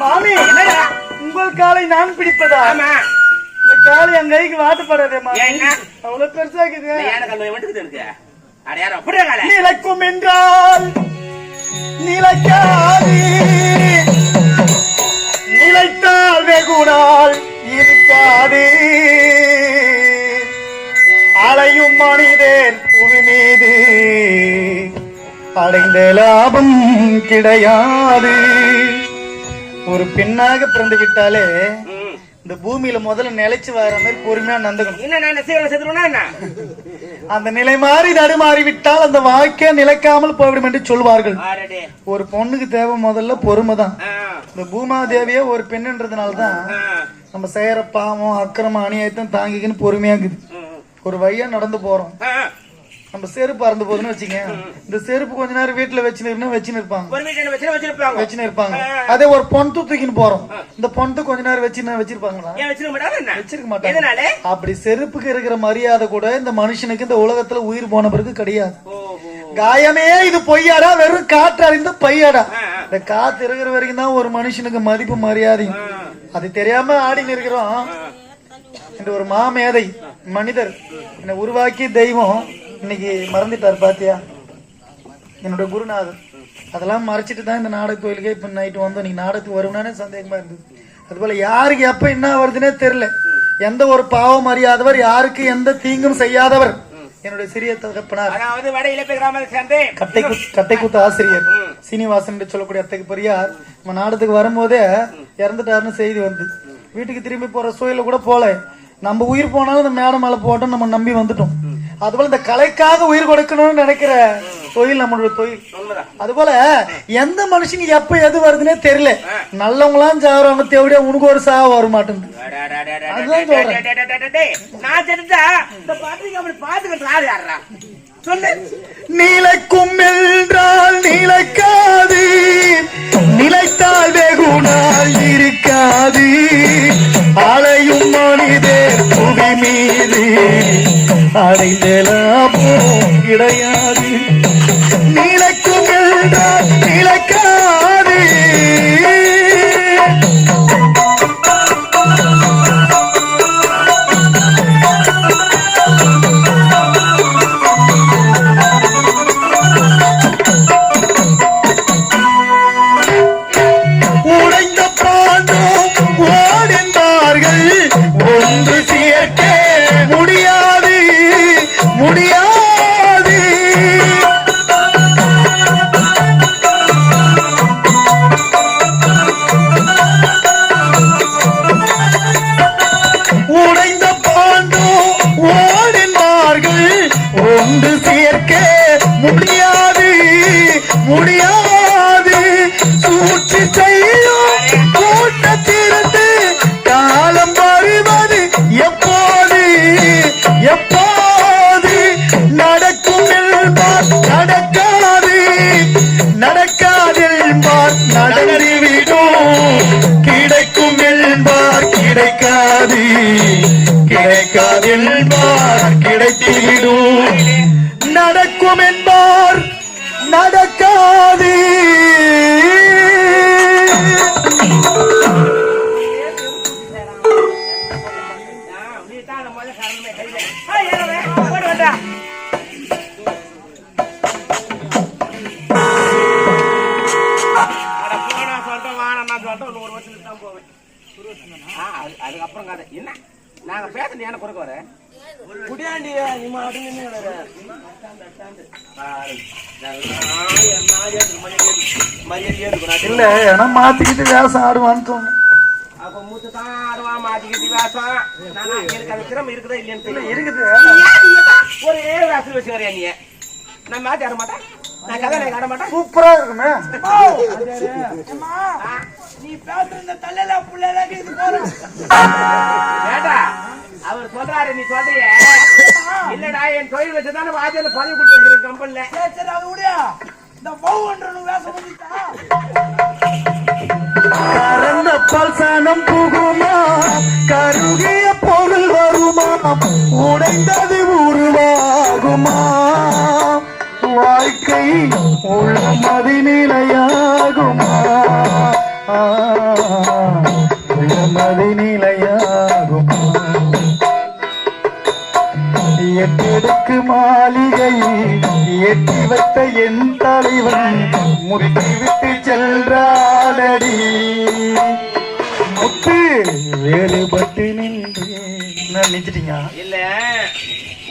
மாமி என்னடா? உங்கள் காலை நான் பிடிப்பதா? ஆமா. இந்த காலை என் கைக்கு வாட்டப்படாதே மாமி? அவ்வளவு பெருசா இருக்குது நிலைக்கும் என்றால் நிலைக்காது. நிலைத்தால் வெகுநாள். அடைந்த லாபம் கிடையாது. ஒரு பெண்ணாக பிறந்து விட்டாலே. இந்த பூமியில முதல்ல நிலைச்சு வர மாதிரி பொறுமையா நடந்துக்கணும். என்ன அந்த நிலை மாறி தடுமாறி விட்டால் அந்த வாழ்க்கை நிலைக்காமல் போய்விடும் என்று சொல்வார்கள். ஒரு பொண்ணுக்கு தேவை முதல்ல பொறுமை தான். இந்த பூமாதேவியே ஒரு பெண்ணுன்றதுனால தான் நம்ம செய்யற பாவம் அக்கிரம அநியாயத்தையும் தாங்கிக்கின்னு பொறுமையா இருக்குது. ஒரு வழியா நடந்து போறோம். நம்ம செருப்பு அறந்து போகுதுன்னு வச்சுங்க இந்த செருப்பு கொஞ்ச நேரம் வீட்டுல வச்சுன்னு வச்சுன்னு இருப்பாங்க. வச்சுன்னு இருப்பாங்க. அதே ஒரு பொண்ணு தூக்கின்னு போறோம். இந்த பொண்ணு கொஞ்ச நேரம் வச்சுன்னு வச்சிருப்பாங்களா? வச்சிருக்க மாட்டாங்க. அப்படி செருப்புக்கு இருக்கிற மரியாதை கூட இந்த மனுஷனுக்கு இந்த உலகத்துல உயிர் போன பிறகு கிடையாது. காயமே இது பொய்யாடா வெறும் காற்று அறிந்த பையாடா. இந்த காத்து இருக்கிற வரைக்கும் தான் ஒரு மனுஷனுக்கு மதிப்பு மரியாதையும். அது தெரியாம ஆடின்னு இருக்கிறோம். இந்த ஒரு மாமேதை மனிதர் என்னை உருவாக்கி தெய்வம் இன்னைக்கு மறந்துட்டார் பாத்தியா? என்னோட குருநாதர். அதெல்லாம் மறைச்சிட்டு தான் இந்த நாடக கோயிலுக்கே இப்ப நைட்டு வந்தோம். நீங்க நாடகத்துக்கு வருவனானே சந்தேகமா இருந்தது. அதுபோல யாருக்கு எப்ப என்ன வருதுன்னே தெரியல. எந்த ஒரு பாவம் அறியாதவர் யாருக்கு எந்த தீங்கும் செய்யாதவர். என்னுடைய சிறிய தகப்பனார். கட்டை கட்டை குத்து ஆசிரியர் சீனிவாசன் என்று சொல்லக்கூடிய அத்தைக்கு பெரியார் நம்ம நாடத்துக்கு வரும்போதே இறந்துட்டாருன்னு செய்தி வந்து. வீட்டுக்கு திரும்பி போற சூழல கூட போல. நம்ம உயிர் போனாலும் இந்த மேடை மேல போட்டோம் நம்ம நம்பி வந்துட்டோம். அதுபோல இந்த கலைக்காக உயிர் கொடுக்கணும்னு நினைக்கிற தொழில் நம்மளுடைய தொழில். அதுபோல எந்த மனுஷனுக்கு எப்ப எது வருதுன்னே தெரியல. நல்லவங்களாம் சாவறவங்க தேவையா உனக்கு ஒரு சாவ வர மாட்டேங்குது அதுதான் அட. நான் செத்துட்டா இந்த பாட்டுக்கு அப்படி பாத்துக்கிட்டு ஆள் யாரா சொல்லு. நிலைக்கும் என்றால் நிலைக்காது. நிலைத்தால் வெகுநாள் இருக்காது. அலையும் மனிதே புவி மீது. அடைந்த லாபம் கிடையாது. எப்போது நடக்கும் என்பார்? நடக்காது. நடக்காது என்பார்? நடந்துவிடும் கிடைக்கும் என்பார்? கிடைக்காது. கிடைக்காது என்பார்? கிடைத்துவிடும். நடக்கும் என்பார்? நடக்காது. அதுக்கப்புறம் கதை. என்ன? நாங்க பேசுறது ஏன குறுக்க வர? குடியாண்டி நீ மாட்டு நின்னு கிடக்குற. பாரு, நல்லா என்ன ஏது, மரியாதை மரியாதை ஏதுக்குறாரு. இல்ல ஏன்னா மாத்திக்கிட்டு வேஷம் ஆடுவான்னு தோணும் அப்ப மூச்சு தான் ஆடுவா மாட்டிக்கிட்டு வேஷம் நான் அங்க இருக்க அந்த திறமை இருக்குதா இல்லையான்னு தெரியல. இருக்குது. ஒரே வேஷம் வச்சு வரையா நீ? நான் மாத்தி ஆட மாட்டேன்? நான் கதை ஆட மாட்டேன்? சூப்பரா இருக்குமே. நீ பேசுற தள்ளல புள்ளல இது போற. ஏடா அவர் சொல்றாரு நீ சொல்றிய. இல்லடா என் தொழில் வச்சு தானே வாஜியில பதிவு கொடுத்து வச்சிருக்க கம்பெனில சரி அது விடியா இந்த பவுன்றனு வேஷம் மலையாகும் எட்டெடுக்கு மாளிகை எட்டி வைத்த என் தலைவன் முறுக்கிவிட்டு செல்றாடடி முத்து வேறுபட்டு நின்று. நினைச்சிட்டீங்க இல்ல.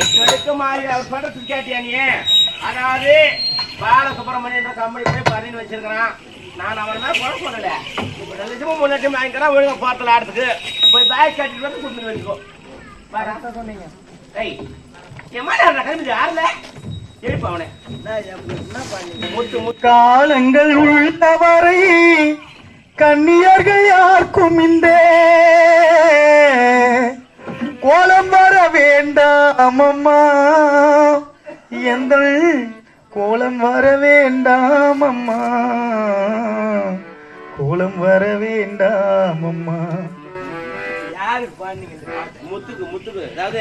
எட்டெடுக்கு மாளிகை அவர் படத்துக்கு கேட்டியா நீ? அதாவது பாலசுப்ரமணியன்ற கம்பெனி போய் பதினு வச்சிருக்கிறான். நான் அவன் குறை சொல்லல. இப்ப ரெண்டு லட்சமும் மூணு லட்சம் வாங்கிக்கிறான் ஒழுங்கா போர்த்தல ஆடுறதுக்கு. போய் பேக் கட்டிட்டு வந்து கொடுத்துட்டு வச்சுக்கோ. சொன்னீங்க. முத்து காலங்கள் உள்ளவரை கன்னியர்கள் யாருக்கும் இந்த கோலம் வர வேண்டாம் அம்மா. எந்த கோலம் வர வேண்டாம் அம்மா. கோலம் வர வேண்டாம் அம்மா? முத்துக்கு முத்துக்கு. அதாவது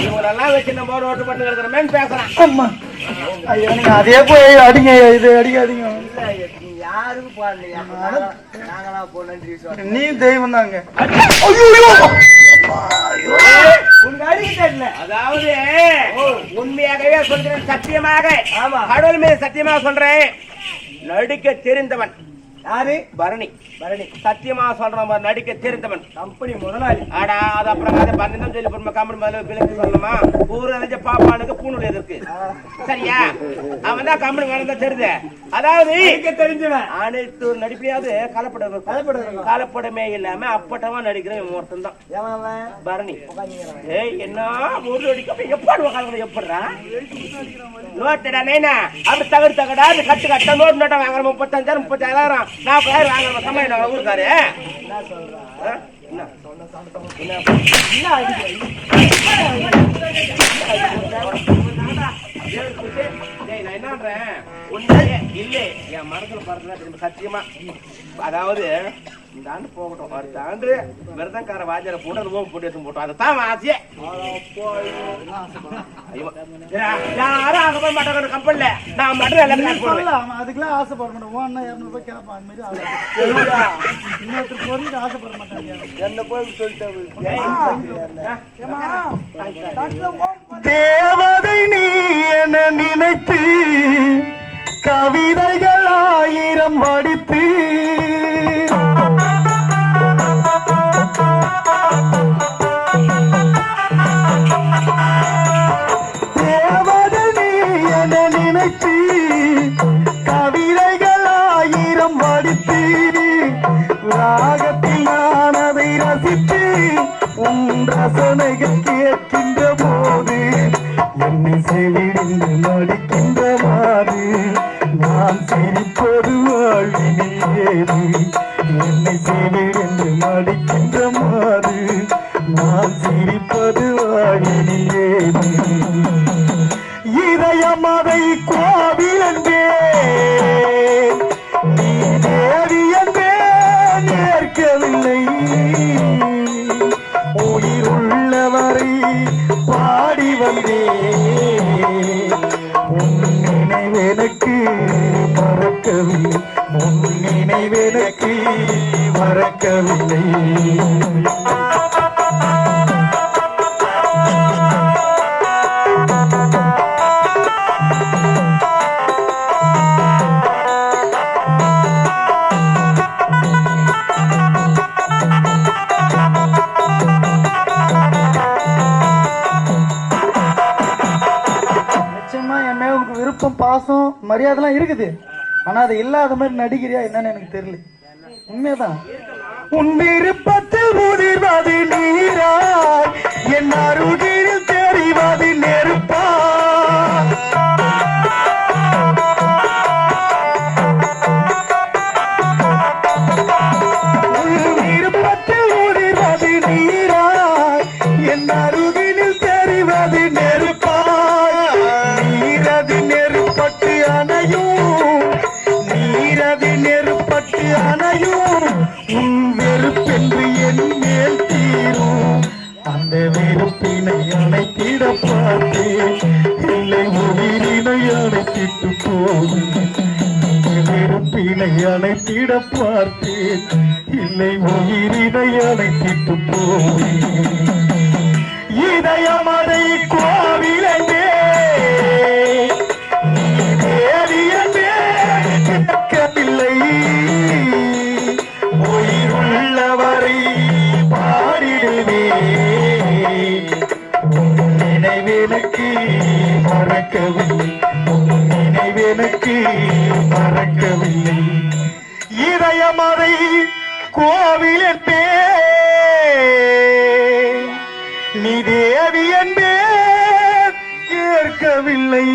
இவங்களெல்லாம் வச்சு நம்ம ரோட்டு பட்டு கிடக்குறமேன்னு பேசுறான். அம்மா. ஐயா நீங்க அதே போய் அடிங்க இது அடிக்காதீங்க இல்ல, நீ யாருக்கு பாடுறீங்க நாங்களா- நாங்களா போ நன்றி சொல்றோம் நீ தெய்வம் தாங்க. தெரியல. அதாவது உண்மையாகவே சொல்கிறேன் சத்தியமாக. கடவுள் மீது சத்தியமாக சொல்றேன். நடிக்க தெரிந்தவன். யாரு? பரணி. சத்தியமா சொல்றான் பாரு, நடிக்க தெரிந்தவன். கம்பெனி முதலாளி. ஆடா அது அப்புறம் அதை பன்னெண்டாம் சொல்லி பொறுமை கம்பெனி முதல்ல விலக்கு சொல்லணுமா? ஊர் அறிஞ்ச பாப்பானுக்கு பூணூல் எதிர்க்கு. சரியா? அவன் தான் கம்பெனி வளர்ந்தா தெரியுது. அதாவது தெரிஞ்சவன். அனைத்து நடிப்பையாவது கலப்படம் இருக்கும். கலப்படம் இல்லாம அப்பட்டமா நடிக்கிற இவன் ஒருத்தன் தான். பரணி. ஏய் என்ன? ஒரு அடிக்க எப்படி உட்காந்து எப்படிடா? நோட்டடா நைனா. அப்படி தகடு தகடா கட்டு கட்ட நோட்டு நோட்டை வாங்குற முப்பத்தஞ்சாயிரம் முப்பத்தாயிரம். நாற்பதாயிரம் வாங்குற நான் ஊருக்காரு என்ன சொல்றான்? என்ன டேய், நான் என்ன பண்றேன்? உண்மையே இல்லை. என் மனசுல திரும்ப சத்தியமா. அதாவது இந்த ஆண்டு போகட்டும். அடுத்த ஆண்டு விரதங்கார வாஜரை போட்டு அந்த ஓம் போட்டு எடுத்து போட்டோம். அதைத்தான் ஆசையே. யாரும் ஆசைப்பட மாட்டாங்க கம்பெனில நான் மட்டும் சொல்லலாம் அதுக்கெல்லாம் ஆசைப்பட மாட்டேன். ஓன்னா இரநூறு ரூபாய் கேட்பான். அந்த மாதிரி. இன்னொருத்தர் பொருளுக்கு ஆசைப்பட மாட்டாங்க என்ன போய் சொல்லிட்டு ஏம்மா, தேவதை நீ என நினைத்து கவிதைகள் ஆயிரம் வடித்து ரசனைகள் மறக்கவில்லை. என் மேல உனக்கு விருப்பம் பாசம் மரியாதைலாம் இருக்குது. ஆனா அது இல்லாத மாதிரி நடிக்கிறியா என்னன்னு எனக்கு தெரியல. உண்மைதான். உன் விருப்பத்தில் முதிர்வது நீரா என் அருகே கோவிலே நீ தேவி என்பே கேட்கவில்லை.